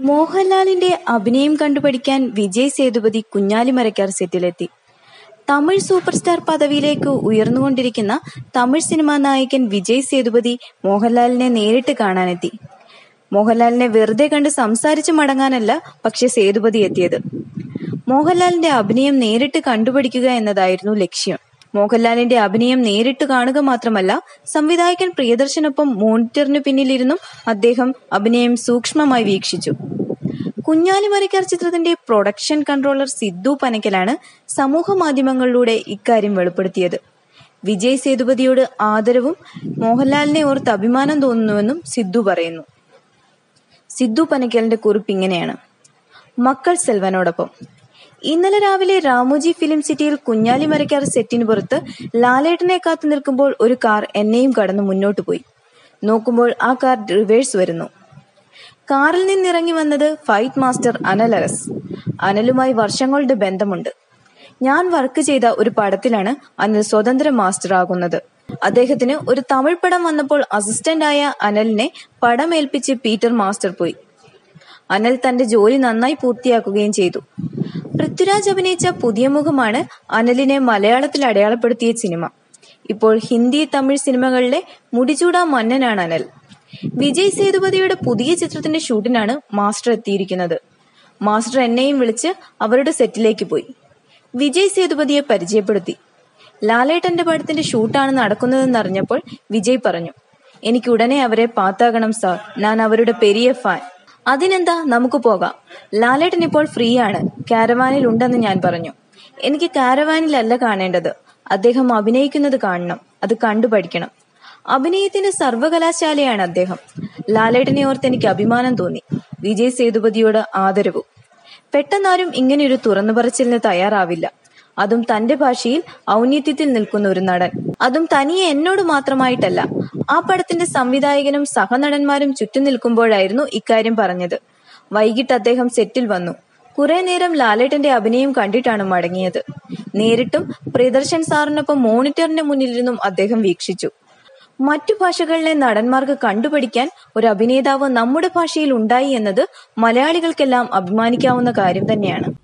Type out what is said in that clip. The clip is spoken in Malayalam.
മോഹൻലാലിന്റെ അഭിനയം കണ്ടുപഠിക്കാൻ വിജയ് സേതുപതി കുഞ്ഞാലിമരക്കാർ സെറ്റിലെത്തി. തമിഴ് സൂപ്പർ സ്റ്റാർ പദവിയിലേക്ക് ഉയർന്നുകൊണ്ടിരിക്കുന്ന തമിഴ് സിനിമാ നായകൻ വിജയ് സേതുപതി മോഹൻലാലിനെ നേരിട്ട് കാണാനെത്തി. മോഹൻലാലിനെ വെറുതെ കണ്ട് സംസാരിച്ച് മടങ്ങാനല്ല പക്ഷെ സേതുപതി എത്തിയത്. മോഹൻലാലിന്റെ അഭിനയം നേരിട്ട് കണ്ടുപിടിക്കുക എന്നതായിരുന്നു ലക്ഷ്യം. മോഹൻലാലിന്റെ അഭിനയം നേരിട്ട് കാണുക മാത്രമല്ല സംവിധായകൻ പ്രിയദർശനൊപ്പം മോണിറ്ററിന് പിന്നിലിരുന്നും അദ്ദേഹം അഭിനയം സൂക്ഷ്മമായി വീക്ഷിച്ചു. കുഞ്ഞാലിമരക്കാർ ചിത്രത്തിന്റെ പ്രൊഡക്ഷൻ കൺട്രോളർ സിദ്ദു പനക്കലാണ് സമൂഹ മാധ്യമങ്ങളിലൂടെ ഇക്കാര്യം വെളിപ്പെടുത്തിയത്. വിജയ് സേതുപതിയോട് ആദരവും മോഹൻലാലിനെ ഓർത്ത് അഭിമാനം തോന്നുന്നുവെന്നും സിദ്ധു പറയുന്നു. സിദ്ധു പനക്കലിന്റെ കുറിപ്പ് ഇങ്ങനെയാണ്. മക്കൾ സെൽവനോടൊപ്പം. ഇന്നലെ രാവിലെ രാമോജി ഫിലിം സിറ്റിയിൽ കുഞ്ഞാലി മരക്കാർ സെറ്റിന് പുറത്ത് ലാലേട്ടനെ കാത്തു നിൽക്കുമ്പോൾ ഒരു കാർ എന്നെയും കടന്ന് മുന്നോട്ട് പോയി. നോക്കുമ്പോൾ ആ കാർ റിവേഴ്സ് വരുന്നു. കാറിൽ നിന്നിറങ്ങി വന്നത് ഫൈറ്റ് മാസ്റ്റർ അനൽ അരസ്. അനലുമായി വർഷങ്ങളുടെ ബന്ധമുണ്ട്. ഞാൻ വർക്ക് ചെയ്ത ഒരു പടത്തിലാണ് അനൽ സ്വതന്ത്ര മാസ്റ്റർ ആകുന്നത്. അദ്ദേഹത്തിന് ഒരു തമിഴ് പടം വന്നപ്പോൾ അസിസ്റ്റന്റായ അനലിനെ പടമേൽപ്പിച്ച് പീറ്റർ മാസ്റ്റർ പോയി. അനൽ തന്റെ ജോലി നന്നായി പൂർത്തിയാക്കുകയും ചെയ്തു. പൃഥ്വിരാജ് അഭിനയിച്ച പുതിയ മുഖമാണ് അനലിനെ മലയാളത്തിൽ അടയാളപ്പെടുത്തിയ സിനിമ. ഇപ്പോൾ ഹിന്ദി തമിഴ് സിനിമകളിലെ മുടിചൂടാ മന്നനാണ് അനൽ. വിജയ് സേതുപതിയുടെ പുതിയ ചിത്രത്തിന്റെ ഷൂട്ടിനാണ് മാസ്റ്റർ എത്തിയിരിക്കുന്നത്. മാസ്റ്റർ എന്നെയും വിളിച്ച് അവരുടെ സെറ്റിലേക്ക് പോയി. വിജയ് സേതുപതിയെ പരിചയപ്പെടുത്തി. ലാലേട്ടന്റെ പടത്തിന്റെ ഷൂട്ടാണ് നടക്കുന്നതെന്ന് അറിഞ്ഞപ്പോൾ വിജയ് പറഞ്ഞു എനിക്ക് ഉടനെ അവരെ പാത്താകണം സാർ. ഞാൻ അവരുടെ പെരിയ ഫാൻ. അതിനെന്താ? നമുക്ക് പോകാം. ലാലേട്ടൻ ഇപ്പോൾ ഫ്രീ ആണ് കാരവാനിൽ ഉണ്ടെന്ന് ഞാൻ പറഞ്ഞു. എനിക്ക് കാരവാനിലല്ല കാണേണ്ടത്. അദ്ദേഹം അഭിനയിക്കുന്നത് കാണണം. അത് കണ്ടു പഠിക്കണം. അഭിനയത്തിന്റെ സർവകലാശാലയാണ് അദ്ദേഹം. ലാലേട്ടനെ ഓർത്ത് എനിക്ക് അഭിമാനം തോന്നി. വിജയ് സേതുപതിയോട് ആദരവും. പെട്ടെന്നാരും ഇങ്ങനെയൊരു തുറന്നു പറച്ചിലിന് തയ്യാറാവില്ല. അതും തന്റെ ഭാഷയിൽ ഔന്നിത്യത്തിൽ നിൽക്കുന്ന ഒരു നടൻ. അതും തനിയെ എന്നോട് മാത്രമായിട്ടല്ല ആ പടത്തിന്റെ സംവിധായകനും സഹനടന്മാരും ചുറ്റും നിൽക്കുമ്പോഴായിരുന്നു ഇക്കാര്യം പറഞ്ഞത്. വൈകിട്ട് അദ്ദേഹം സെറ്റിൽ വന്നു. കുറെ നേരം ലാലേട്ടന്റെ അഭിനയം കണ്ടിട്ടാണ് മടങ്ങിയത്. നേരിട്ടും പ്രിയദർശൻ സാറിനൊപ്പം മോണിറ്ററിന്റെ മുന്നിലിരുന്നും അദ്ദേഹം വീക്ഷിച്ചു. മറ്റു ഭാഷകളിലെ നടന്മാർക്ക് കണ്ടുപഠിക്കാൻ ഒരു അഭിനേതാവ് നമ്മുടെ ഭാഷയിൽ ഉണ്ടായി എന്നത് മലയാളികൾക്കെല്ലാം അഭിമാനിക്കാവുന്ന കാര്യം തന്നെയാണ്.